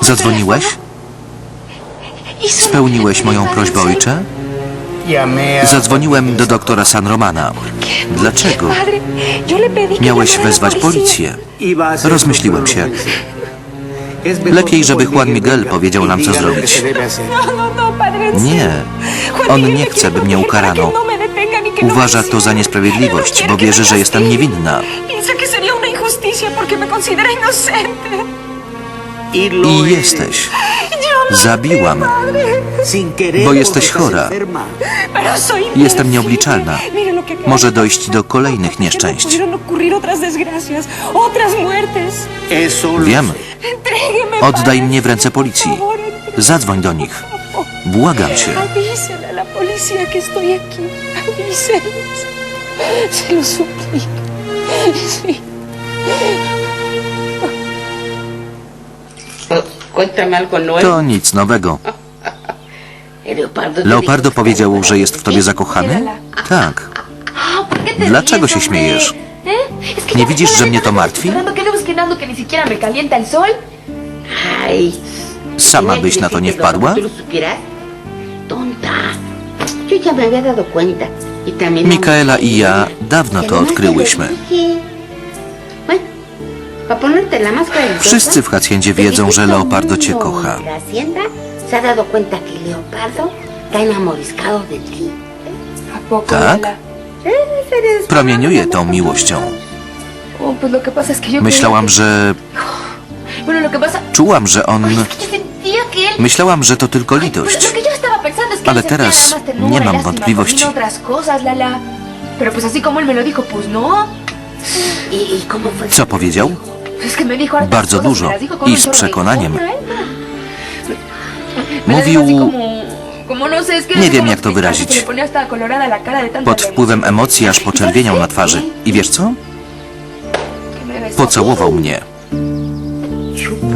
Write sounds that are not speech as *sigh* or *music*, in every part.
Zadzwoniłeś? Spełniłeś moją prośbę, ojcze? Zadzwoniłem do doktora San Romana. Dlaczego? Miałeś wezwać policję. Rozmyśliłem się. Lepiej, żeby Juan Miguel powiedział nam, co zrobić. Nie. On nie chce, by mnie ukarano. Uważa to za niesprawiedliwość, bo wierzy, że jestem niewinna. Piensa que sería una injusticia porque me considera inocente. I jesteś. Zabiłam, bo jesteś chora. Jestem nieobliczalna. Może dojść do kolejnych nieszczęść. Wiem. Oddaj mnie w ręce policji. Zadzwoń do nich. Błagam cię. Avísele a la policía que estoy aquí. Avíseles. Se lo suplico. Sí. To nic nowego. *laughs* Leopardo, powiedział, że jest w tobie zakochany? Tak. Ah, ¿por qué te Dlaczego się śmiejesz? ¿Eh? ¿Nie widzisz, że mnie to martwi? Sama byś na to nie wpadła? Y. Micaela i ja dawno to odkryłyśmy. Wszyscy w Haciendzie wiedzą, że Leopardo cię kocha. de La hacienda se ha dado cuenta que Leopardo está enamoriscado de ti. ¿A poco, Tak? Promieniuje tą miłością. Oh. Myślałam, że... *sighs* Czułam, że on... Myślałam, że to tylko litość. Ale teraz nie mam wątpliwości. no. ¿Y, y? Co powiedział? Bardzo dużo i z przekonaniem. Mówił Nie wiem, jak to wyrazić. pod wpływem emocji aż poczerwieniał na twarzy. I wiesz co? Pocałował mnie.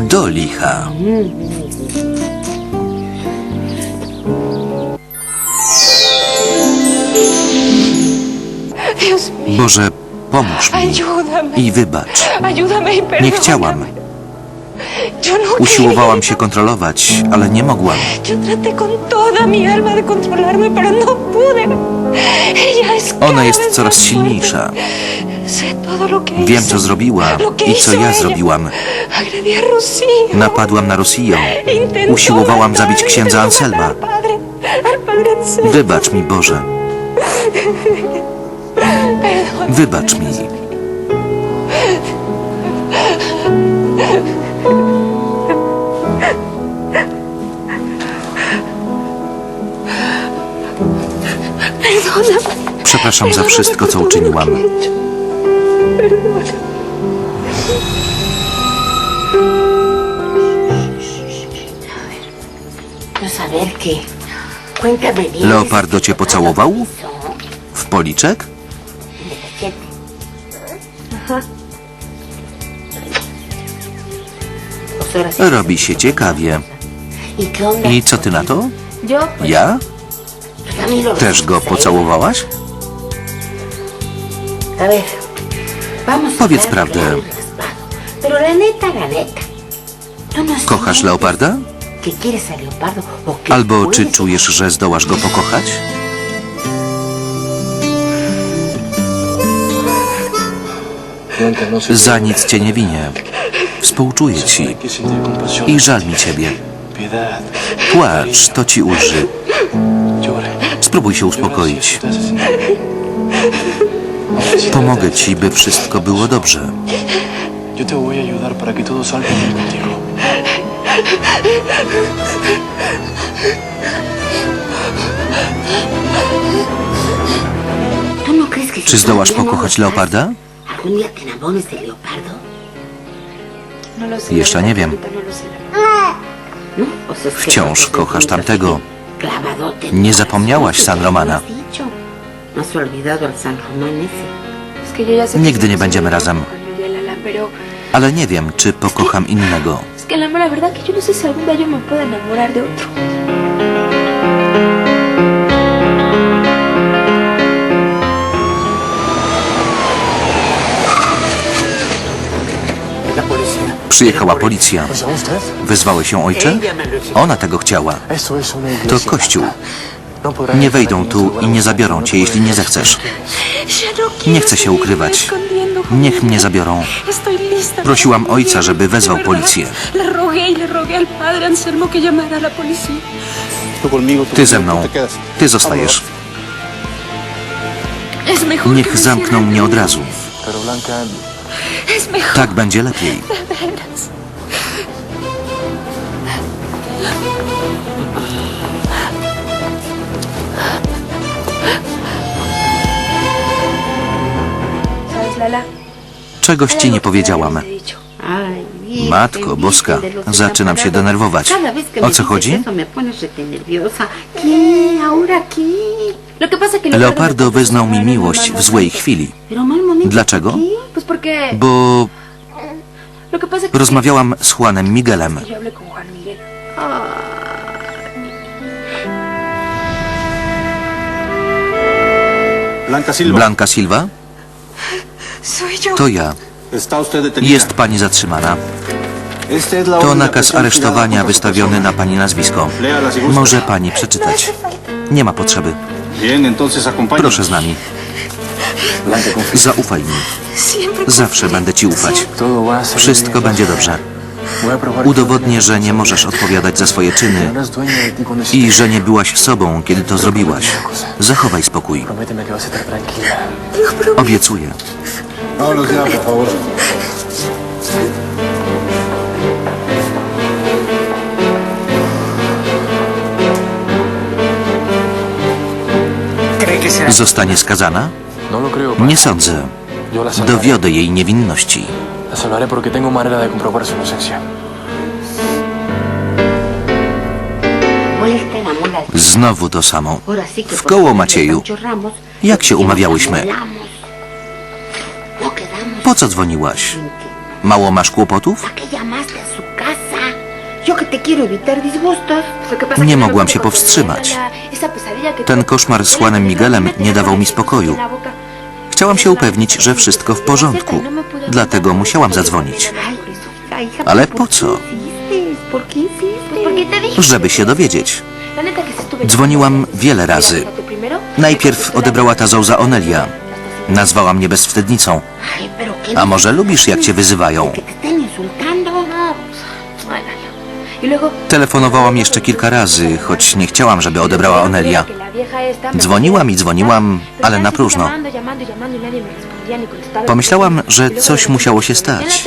Do licha. Boże, pomóż mi i wybacz. Y. Nie chciałam. Usiłowałam się kontrolować, ale nie mogłam. No Ona jest coraz silniejsza. Wiem, co zrobiła i co ja zrobiłam. Napadłam na Rosję. Usiłowałam zabić księdza intentó Anselma. Wybacz mi, Boże. *laughs* Wybacz mi. Przepraszam za wszystko, co uczyniłam. Leopardo cię pocałował? W policzek? Robi się ciekawie. I co ty na to? Ja? Też go pocałowałaś? Powiedz prawdę. claro y raspado. Pero la neta, la neta. ¿Tú no Kochasz Leoparda? Albo czy czujesz, że zdołasz go pokochać? Za nic cię nie winię. Współczuję ci i żal mi ciebie. Płacz, to ci ulży. Spróbuj się uspokoić. Pomogę ci, by wszystko było dobrze. Yo te voy a ayudar para que todo salga bien contigo. ¿Tú crees que si Czy zdołasz pokochać Leoparda? Estás, ¿Algún día te enamores de Leopardo? no lo sé. Jeszcze nie wiem. no. ¿No? Wciąż kochasz tamtego. Nie zapomniałaś San Romana. no. No Nigdy nie będziemy razem. Ale nie wiem, czy pokocham innego. es que la verdad que yo no sé si algún día yo me puedo enamorar de otro. Przyjechała policja. Wezwałeś ją ojcze? Ona tego chciała. To kościół. No podrá Nie wejdą tu i nie zabiorą segundo, cię, no jeśli nie zechcesz. No Nie chcę się ukrywać. Niech mnie zabiorą. Prosiłam ojca, żeby wezwał policję. Y. Ty ze mną. Ty zostajesz. Niech zamkną mnie od razu. Tak będzie lepiej. Czegoś ci nie powiedziałam. Matko boska, zaczynam się denerwować. O co chodzi? Leopardo wyznał mi miłość w złej chwili. Dlaczego? Bo rozmawiałam z Juanem Miguelem. Blanka Silva? To ja. Jest pani zatrzymana. To nakaz aresztowania wystawiony na pani nazwisko. Może pani przeczytać. Nie ma potrzeby. Proszę z nami. Zaufaj mi. Zawsze będę ci ufać. Wszystko będzie dobrze. Udowodnię, że nie możesz odpowiadać za swoje czyny no i że nie byłaś sobą, kiedy to zrobiłaś. Zachowaj spokój. Prométeme que vas a estar tranquila. Obiecuję. Zostanie skazana? No padre. Nie sądzę. Dowiodę jej niewinności. Znowu to samo. W koło Macieju. Jak się umawiałyśmy? No. Po co dzwoniłaś? Mało masz kłopotów? Nie no mogłam się powstrzymać. Ten koszmar z Juanem Miguelem nie dawał mi spokoju. Chciałam się upewnić, że wszystko w porządku. Dlatego musiałam zadzwonić. Ale ¿por po co? Żeby się dowiedzieć. Dzwoniłam wiele razy. Najpierw odebrała ta Zouza Onelia. Nazwała mnie bezwstydnicą. Ay, pero ¿qué A może lubisz, jak cię wyzywają? Telefonowałam jeszcze kilka razy, choć nie chciałam, żeby odebrała Onelia. Dzwoniłam i dzwoniłam, ale na próżno. y. Pomyślałam, że Y coś musiało się stać.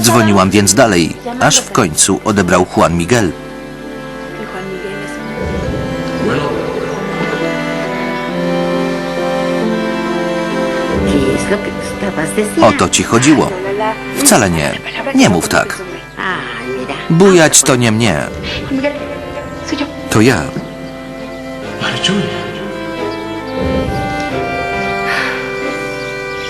Dzwoniłam więc dalej, aż w końcu odebrał Juan Miguel. Y. O to ci chodziło. Wcale nie. Nie mów tak. Mira. Bujać to nie mnie. To ja.